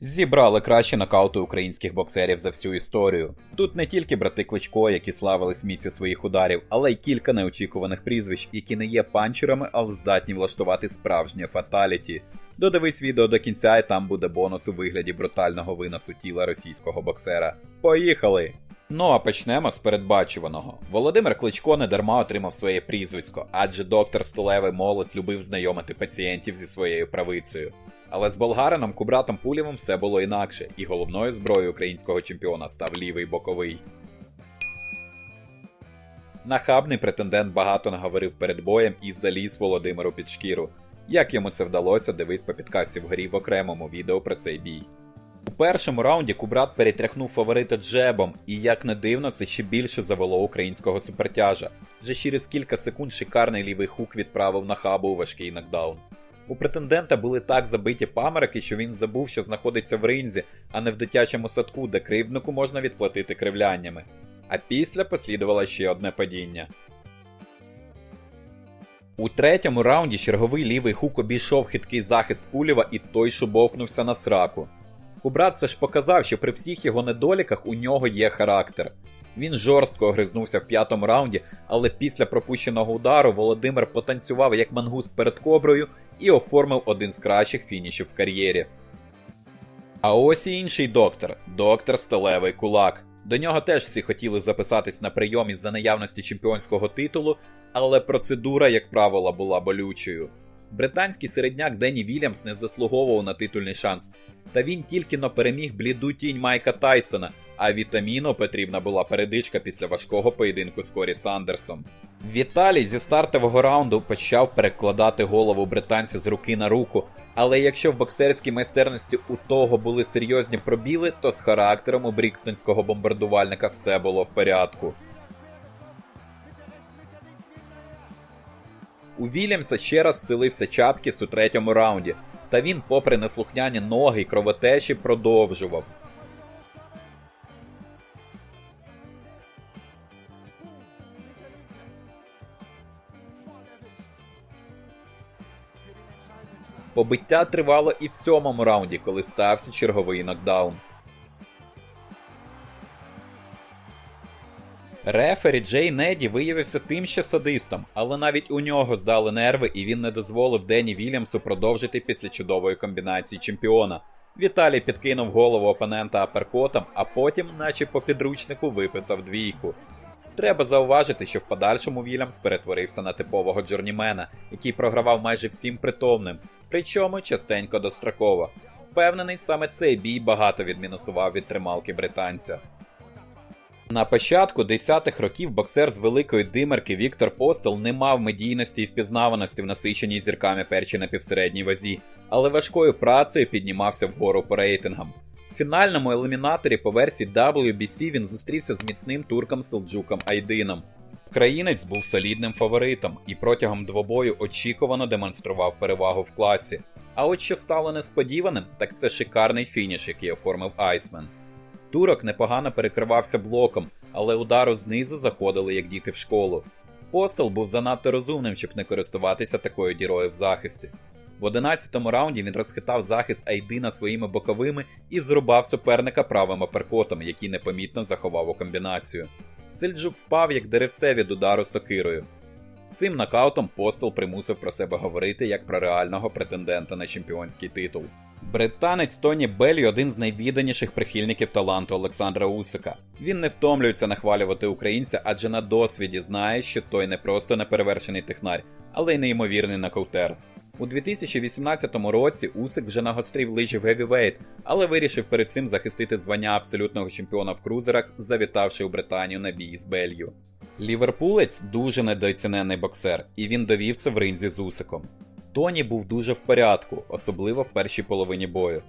Зібрали кращі нокаути українських боксерів за всю історію. Тут не тільки брати Кличко, які славились міцю своїх ударів, але й кілька неочікуваних прізвищ, які не є панчерами, але здатні влаштувати справжнє фаталіті. Додивись відео до кінця, і там буде бонус у вигляді брутального виносу тіла російського боксера. Поїхали! Ну а почнемо з передбачуваного. Володимир Кличко не дарма отримав своє прізвисько, адже доктор Столевий молод любив знайомити пацієнтів зі своєю правицею. Але з болгарином Кубратом Пулєвим все було інакше, і головною зброєю українського чемпіона став лівий боковий. Нахабний претендент багато наговорив перед боєм і заліз Володимиру під шкіру. Як йому це вдалося, дивись по підкасті вгорі в окремому відео про цей бій. У першому раунді Кубрат перетряхнув фаворита джебом, і як не дивно, це ще більше завело українського супертяжа. Вже через кілька секунд шикарний лівий хук відправив на хабу у важкий нокдаун. У претендента були так забиті памерики, що він забув, що знаходиться в ринзі, а не в дитячому садку, де кривднику можна відплатити кривляннями. А після послідувало ще одне падіння. У третьому раунді черговий лівий хук обійшов хиткий захист Пулєва і той шубовкнувся на сраку. Кубрат все ж показав, що при всіх його недоліках у нього є характер. Він жорстко огризнувся в п'ятому раунді, але після пропущеного удару Володимир потанцював як мангуст перед коброю і оформив один з кращих фінішів в кар'єрі. А ось і інший доктор доктор Сталевий Кулак. До нього теж всі хотіли записатись на прийом із-за наявності чемпіонського титулу, але процедура, як правило, була болючою. Британський середняк Денні Вільямс не заслуговував на титульний шанс, та він тільки но переміг бліду тінь Майка Тайсона, а Вітаміно потрібна була передишка після важкого поєдинку з Корі Сандерсом. Віталій зі стартового раунду почав перекладати голову британця з руки на руку, але якщо в боксерській майстерності у того були серйозні пробіли, то з характером у брікстонського бомбардувальника все було в порядку. У Вільямса ще раз силився Чапкіс у третьому раунді, та він, попри неслухняні ноги й кровотечі, продовжував. Побиття тривало і в сьомому раунді, коли стався черговий нокдаун. Рефері Джей Неді виявився тим ще садистом, але навіть у нього здали нерви, і він не дозволив Дені Вільямсу продовжити після чудової комбінації чемпіона. Віталій підкинув голову опонента аперкотом, а потім, наче по підручнику, виписав двійку. Треба зауважити, що в подальшому Вільямс перетворився на типового джорнімена, який програвав майже всім притомним, причому частенько достроково. Впевнений, саме цей бій багато відмінусував від трималки британця. На початку 10-х років боксер з великої димерки Віктор Постол не мав медійності і впізнаваності в насиченій зірками першій на півсередній вазі, але важкою працею піднімався вгору по рейтингам. В фінальному елімінаторі по версії WBC він зустрівся з міцним турком Селджуком Айдином. Українець був солідним фаворитом і протягом двобою очікувано демонстрував перевагу в класі. А от що стало несподіваним, так це шикарний фініш, який оформив Айсмен. Турок непогано перекривався блоком, але удару знизу заходили як діти в школу. Постол був занадто розумним, щоб не користуватися такою дірою в захисті. В 11-му раунді він розхитав захист Айдина своїми боковими і зрубав суперника правим аперкотом, який непомітно заховав у комбінацію. Сельджук впав як деревце від удару сокирою. Цим нокаутом Постол примусив про себе говорити як про реального претендента на чемпіонський титул. Британець Тоні Беллі один з найвідданіших прихильників таланту Олександра Усика. Він не втомлюється нахвалювати українця, адже на досвіді знає, що той не просто неперевершений технарь, але й неймовірний нокаутер. У 2018 році Усик вже нагострив лижі в гевівейт, але вирішив перед цим захистити звання абсолютного чемпіона в крузерах, завітавши у Британію на бій з Белью. Ліверпулець дуже недооцінений боксер, і він довів це в ринзі з Усиком. Тоні був дуже в порядку, особливо в першій половині бою.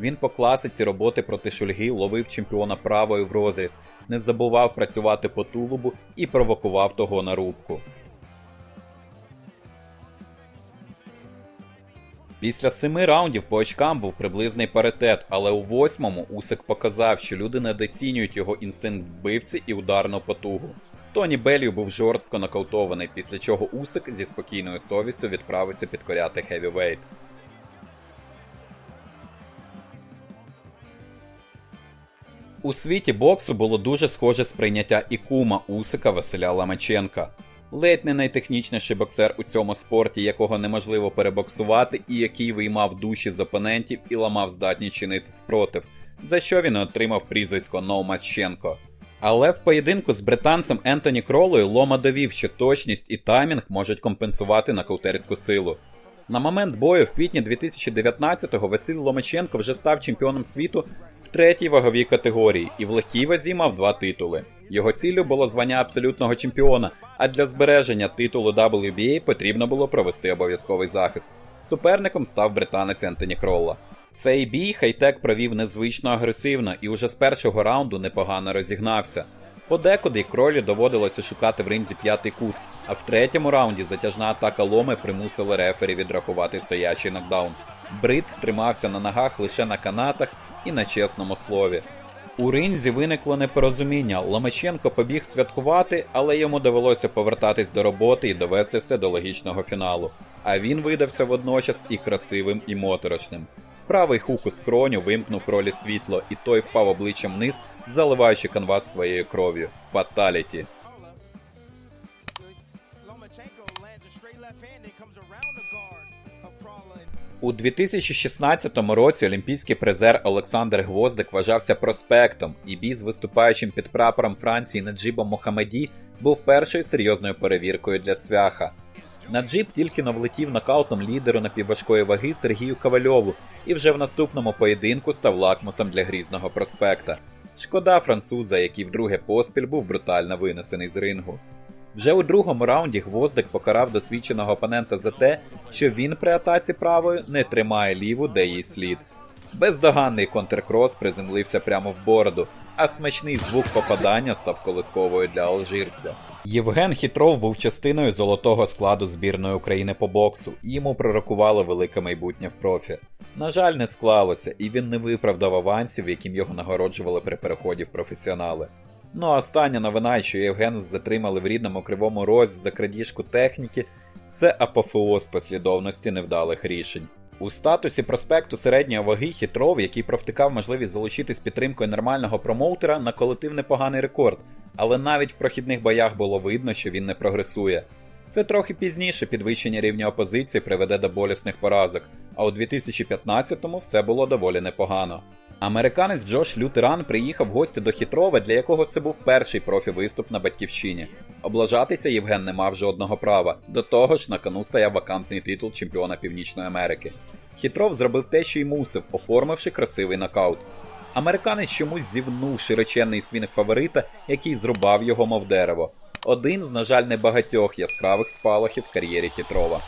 Він по класиці роботи проти шульги ловив чемпіона правою в розріз, не забував працювати по тулубу і провокував того на рубку. Після семи раундів по очкам був приблизний паритет, але у восьмому Усик показав, що люди недоцінюють його інстинкт вбивці і ударну потугу. Тоні Беллю був жорстко нокаутований, після чого Усик зі спокійною совістю відправився підкоряти хевівейт. У світі боксу було дуже схоже сприйняття і кума Усика Василя Ламаченка. Ледь не найтехнічніший боксер у цьому спорті, якого неможливо перебоксувати, і який виймав душі з опонентів і ламав здатність чинити спротив, за що він отримав прізвисько Новмаченко. Але в поєдинку з британцем Ентоні Кролою Лома довів, що точність і таймінг можуть компенсувати нокаутерську силу. На момент бою в квітні 2019-го Василь Ломаченко вже став чемпіоном світу в третій ваговій категорії і в легкій вазі мав два титули. Його ціллю було звання абсолютного чемпіона, а для збереження титулу WBA потрібно було провести обов'язковий захист. Суперником став британець Ентоні Кролла. Цей бій Хайтек провів незвично агресивно і уже з першого раунду непогано розігнався. Подекуди кролі доводилося шукати в ринзі п'ятий кут, а в третьому раунді затяжна атака ломи примусила рефері відрахувати стоячий нокдаун. Брит тримався на ногах лише на канатах і на чесному слові. У ринзі виникло непорозуміння. Ломаченко побіг святкувати, але йому довелося повертатись до роботи і довести все до логічного фіналу. А він видався водночас і красивим, і моторошним. Правий хук у скроню вимкнув кролі світло, і той впав обличчям вниз, заливаючи канвас своєю кров'ю. Фаталіті. У 2016 році олімпійський призер Олександр Гвоздик вважався проспектом, і бій з виступаючим під прапором Франції Наджибом Мохамеді був першою серйозною перевіркою для цвяха. Наджиб тільки но влетів нокаутом лідеру напівважкої ваги Сергію Ковальову і вже в наступному поєдинку став лакмусом для грізного проспекта. Шкода француза, який вдруге поспіль був брутально винесений з рингу. Вже у другому раунді Гвоздик покарав досвідченого опонента за те, що він при атаці правою не тримає ліву, де їй слід. Бездоганний контркрос приземлився прямо в бороду, а смачний звук попадання став колисковою для алжирця. Євген Хітров був частиною золотого складу збірної України по боксу, і йому пророкували велике майбутнє в профі. На жаль, не склалося, і він не виправдав авансів, яким його нагороджували при переході в професіонали. Ну а остання новина, що Євген затримали в рідному кривому розі за крадіжку техніки, це апофеоз послідовності невдалих рішень. У статусі проспекту середньої ваги Хітров, який провтикав можливість залучитись підтримкою нормального промоутера, наколотив непоганий рекорд, але навіть в прохідних боях було видно, що він не прогресує. Це трохи пізніше підвищення рівня опозиції приведе до болісних поразок, а у 2015-му все було доволі непогано. Американець Джош Лютеран приїхав в гості до Хітрова, для якого це був перший профі-виступ на батьківщині. Облажатися Євген не мав жодного права. До того ж, на кону стояв вакантний титул чемпіона Північної Америки. Хітров зробив те, що й мусив, оформивши красивий нокаут. Американець чомусь зівнув широченний свіник фаворита, який зрубав його, мов дерево. Один з, на жаль, небагатьох яскравих спалахів в кар'єрі Хітрова.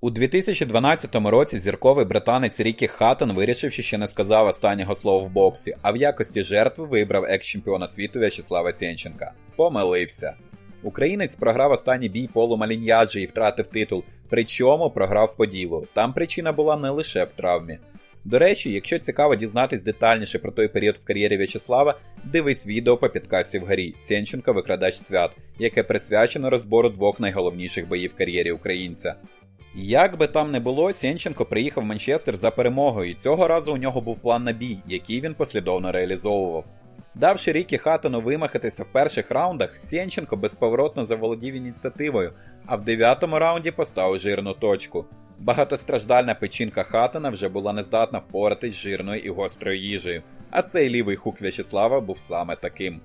У 2012 році зірковий британець Рікі Хаттон вирішив, що ще не сказав останнього слова в боксі, а в якості жертви вибрав екс-чемпіона світу В'ячеслава Сєнченка. Помилився. Українець програв останній бій Полу Маліньяджі і втратив титул, причому програв по ділу. Там причина була не лише в травмі. До речі, якщо цікаво дізнатись детальніше про той період в кар'єрі В'ячеслава, дивись відео по підкасті вгорі Сєнченко Викрадач свят, яке присвячено розбору двох найголовніших боїв кар'єрі українця. Як би там не було, Сєнченко приїхав в Манчестер за перемогою, і цього разу у нього був план на бій, який він послідовно реалізовував. Давши Рікі Хаттону вимахатися в перших раундах, Сєнченко безповоротно заволодів ініціативою, а в дев'ятому раунді поставив жирну точку. Багатостраждальна печінка Хаттона вже була нездатна впоратись з жирною і гострою їжею, а цей лівий хук В'ячеслава був саме таким.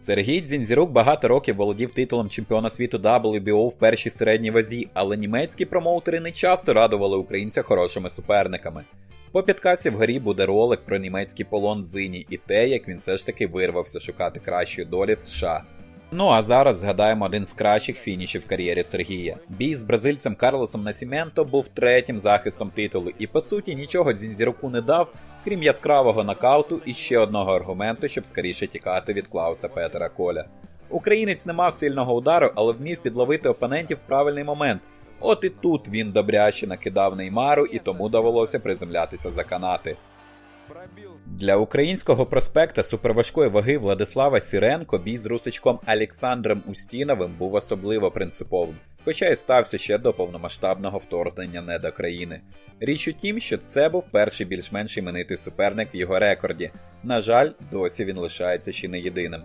Сергій Дзінзірук багато років володів титулом чемпіона світу WBO в першій середній вазі, але німецькі промоутери не часто радували українця хорошими суперниками. По підкасі вгорі буде ролик про німецький полон Зині і те, як він все ж таки вирвався шукати кращої долі в США. Ну а зараз згадаємо один з кращих фінішів в кар'єрі Сергія. Бій з бразильцем Карлосом Насіменто був третім захистом титулу, і по суті нічого Дзінзіруку не дав, крім яскравого нокауту і ще одного аргументу, щоб скоріше тікати від Клауса Петера Коля. Українець не мав сильного удару, але вмів підловити опонентів в правильний момент. От і тут він добряче накидав Неймару, і тому довелося приземлятися за канати. Для українського проспекта суперважкої ваги Владислава Сіренко бій з русичком Олександром Устіновим був особливо принциповим. хоча й стався ще до повномасштабного вторгнення не до країни. Річ у тім, що це був перший більш-менш іменитий суперник в його рекорді. На жаль, досі він лишається ще не єдиним.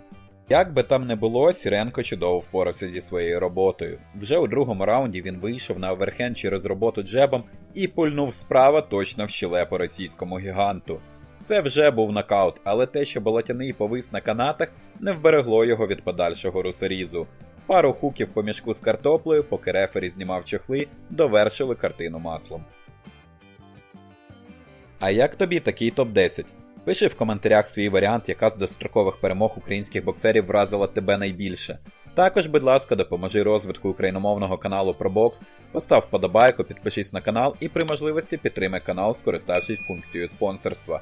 Як би там не було, Сіренко чудово впорався зі своєю роботою. Вже у другому раунді він вийшов на оверхенд через роботу джебом і пульнув справа точно в щелепу російському гіганту. Це вже був нокаут, але те, що болотяний повис на канатах, не вберегло його від подальшого русорізу. Пару хуків по мішку з картоплею, поки рефері знімав чохли, довершили картину маслом. А як тобі такий топ-10? Пиши в коментарях свій варіант, яка з дострокових перемог українських боксерів вразила тебе найбільше. Також, будь ласка, допоможи розвитку україномовного каналу про бокс, постав вподобайку, підпишись на канал і при можливості підтримай канал, скориставшись функцією спонсорства.